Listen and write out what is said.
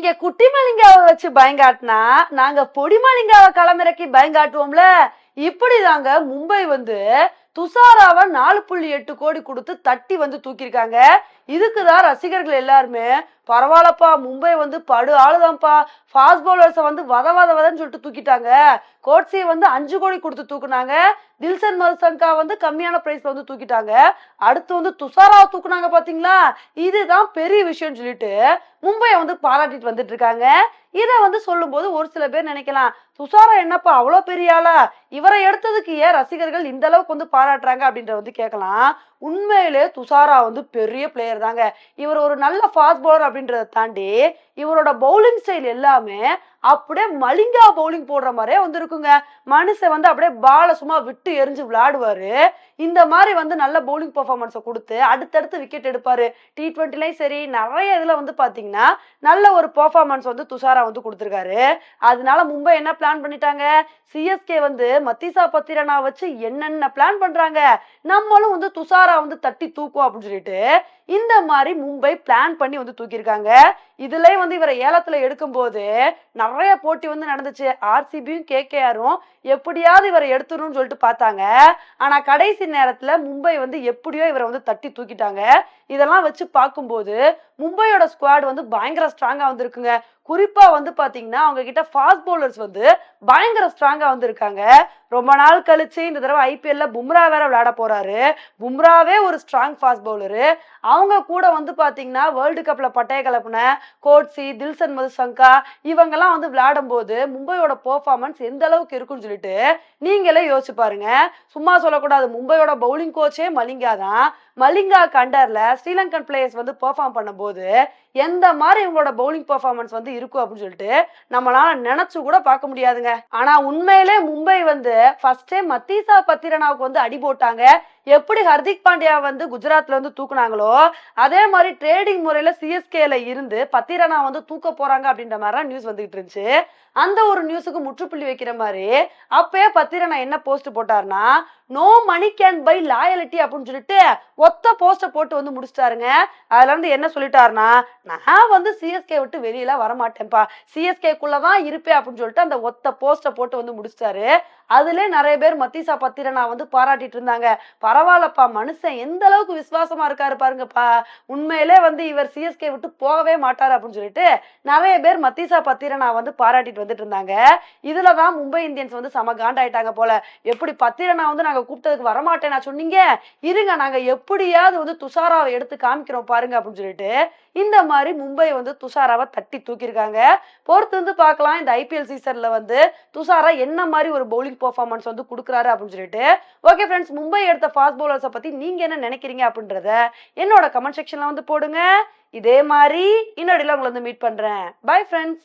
நீங்க குட்டி மலிங்காவை வச்சு பயங்காட்டினா நாங்க பொடி மலிங்காவை களமிறக்கி பயங்காட்டுவோம்ல? இப்படிதாங்க மும்பை வந்து துஷாராவை நாலு புள்ளி எட்டு கோடி கொடுத்து தட்டி வந்து தூக்கியிருக்காங்க. இதுக்குதான் ரசிகர்கள் எல்லாருமே பரவாயில்லப்பா மும்பை வந்து படு ஆளுதான்ப்பா. ஃபாஸ்ட் பவுலர்ஸை வந்து வத வத வதன்னு சொல்லிட்டு தூக்கிட்டாங்க. கோட்ஸியை வந்து அஞ்சு கோடி கொடுத்து தூக்குனாங்க. தில்சன் மல்சங்கா வந்து கம்மியான ப்ரைஸில் வந்து தூக்கிட்டாங்க. அடுத்து வந்து துஷாராவை தூக்குனாங்க பாத்தீங்களா? இதுதான் பெரிய விஷயம்னு சொல்லிட்டு மும்பையை வந்து பாராட்டிட்டு வந்துட்டு இருக்காங்க. இதை வந்து சொல்லும்போது ஒரு சில பேர் நினைக்கலாம் துஷாரா என்னப்பா அவ்வளோ பெரிய ஆளா? இவரை எடுத்ததுக்கு ஏன் ரசிகர்கள் இந்த அளவுக்கு வந்து பாராட்டுறாங்க அப்படின்ற வந்து கேட்கலாம். உண்மையிலே துஷாரா வந்து பெரிய பிளேயர் தாங்க. இவர் ஒரு நல்ல ஃபாஸ்ட் பவுலர் அப்படின்னு அப்படின்றத தாண்டி இவரோட பவுலிங் ஸ்டைல் எல்லாமே அப்படியே மலிங்கா பவுலிங் போடுற மாதிரியே வந்திருக்குங்க. மனுஷன் வந்து அப்படியே பாலை சும்மா விட்டு எரிஞ்சு விளையாடுவாரு. இந்த மாதிரி வந்து நல்ல பவுலிங் பெர்ஃபார்மன்ஸை கொடுத்து அடுத்தடுத்து விக்கெட் எடுப்பாரு. டி ட்வெண்ட்டிலையும் சரி நிறைய இதுல வந்து பாத்தீங்கன்னா நல்ல ஒரு பர்ஃபார்மன்ஸ் வந்து துஷாரா வந்து கொடுத்துருக்காரு. அதனால மும்பை என்ன பிளான் பண்ணிட்டாங்க? சிஎஸ்கே வந்து மத்திசா பத்திரனா வச்சு என்னென்ன பிளான் பண்றாங்க? நம்மளும் வந்து துஷாரா வந்து தட்டி தூக்கும் அப்படின்னு சொல்லிட்டு இந்த மாதிரி மும்பை பிளான் பண்ணி வந்து தூக்கியிருக்காங்க. இதுலயும் வந்து இவரை ஏலத்துல எடுக்கும்போது நிறைய போட்டி வந்து நடந்துச்சு. ஆர்சிபியும் கேகேஆரும் எப்படியாவது இவரை எடுத்துடணும்னு சொல்லிட்டு பார்த்தாங்க. ஆனா கடைசி நேரத்துல மும்பை வந்து எப்படியோ இவரை வந்து தட்டி தூக்கிட்டாங்க. இதெல்லாம் வச்சு பார்க்கும்போது மும்பையோட ஸ்குவாட் வந்து பயங்கர ஸ்ட்ராங்கா வந்திருக்குங்க. குறிப்பா வந்து பாத்தீங்கன்னா அவங்க கிட்ட ஃபாஸ்ட் பவுலர்ஸ் வந்து பயங்கர ஸ்ட்ராங்கா வந்திருக்காங்க. ரொம்ப நாள் கழிச்சு இந்த தடவை ஐபிஎல்ல பும்ரா வேற விளையாட போறாரு. பும்ராவே ஒரு ஸ்ட்ராங் ஃபாஸ்ட் பவுலரு அவங்க கூட வந்து பாத்தீங்கன்னா வேர்ல்டு கப்ல பட்டைய கலப்புன கோட்ஸி தில்சன் மதுசங்கா இவங்கெல்லாம் வந்து விளையாடும் போது மும்பையோட பெர்ஃபார்மன்ஸ் எந்த அளவுக்கு இருக்குன்னு சொல்லிட்டு நீங்களே யோசிச்சு பாருங்க. சும்மா சொல்லக்கூடாது. மும்பையோட பவுலிங் கோச்சே மலிங்கா தான். மலிங்கா கண்டர்ல ஸ்ரீலங்கன் பிளேயர்ஸ் வந்து பெர்ஃபார்ம் பண்ணும்போது எந்த மாதிரி இவங்களோட பவுலிங் பெர்ஃபார்மன்ஸ் வந்து இருக்கும் அப்படின்னு சொல்லிட்டு நம்மளால நினைச்சு கூட பார்க்க முடியாதுங்க. ஆனா உண்மையிலே மும்பை வந்து ஃபர்ஸ்டே மத்தீசா பத்திரனாவுக்கு வந்து அடி போட்டாங்க. எப்படி ஹர்திக் பாண்டியா வந்து குஜராத்ல வந்து தூக்குனாங்களோ அதே மாதிரி ட்ரேடிங் முறையில சிஎஸ்கேல இருந்து பத்திரனா வந்து தூக்க போறாங்க அப்படின்ற மாதிரி நியூஸ் வந்துகிட்டு இருந்துச்சு. அந்த ஒரு நியூஸுக்கு முற்றுப்புள்ளி வைக்கிற மாதிரி அப்பயே பத்திரனா என்ன post போட்டாருன்னா no money can buy loyalty அப்படின்னு சொல்லிட்டு ஒத்த போஸ்ட போட்டு வந்து முடிச்சிட்டாருங்க. அதுல இருந்து என்ன சொல்லிட்டாருன்னா நான் வந்து சிஎஸ்கே விட்டு வெளியில வரமாட்டேன்ப்பா. சிஎஸ்கேக்குள்ளதான் இருப்பேன் அப்படின்னு சொல்லிட்டு அந்த ஒத்த போஸ்ட போட்டு வந்து முடிச்சிட்டாரு. அதுல நிறைய பேர் மத்திசா பத்திரனா வந்து பாராட்டிட்டு இருந்தாங்க. பரவாயில்லப்பா மனுஷன் எந்த அளவுக்கு விசுவாசமா இருக்காரு பாருங்கப்பா. உண்மையிலே வந்து இவர் சிஎஸ்கே விட்டு போகவே மாட்டார் அப்படின்னு சொல்லிட்டு நிறைய பேர் மத்திசா பத்திரனா வந்து பாராட்டிட்டு வந்துட்டு இருந்தாங்க. இதுலதான் மும்பை இந்தியன்ஸ் வந்து செம காண்டாயிட்டாங்க போல. எப்படி பத்திரனா வந்து நாங்க கூப்பிட்டதுக்கு வரமாட்டேன் நான் சொன்னீங்க? இருங்க நாங்க எப்படியாவது வந்து துஷாராவை எடுத்து காமிக்கிறோம் பாருங்க அப்படின்னு சொல்லிட்டு இந்த மாதிரி மும்பை வந்து துஷாராவை தட்டி தூக்கியிருக்காங்க. பொறுத்து வந்து பார்க்கலாம் இந்த ஐபிஎல் சீசன்ல வந்து துஷாரா என்ன மாதிரி ஒரு பவுலிங் பெர்ஃபார்மன்ஸ் வந்து கொடுக்குறாரு அப்படின்னு சொல்லிட்டு ஓகே ஃப்ரெண்ட்ஸ் மும்பை எடுத்த ஃபாஸ்ட் பவுலர்ஸை பத்தி நீங்க என்ன நினைக்கிறீங்க அப்படின்றத என்னோட கமெண்ட் செக்ஷன்ல வந்து போடுங்க. இதே மாதிரி இன்னொடியில் உங்களை வந்து மீட் பண்றேன். Bye friends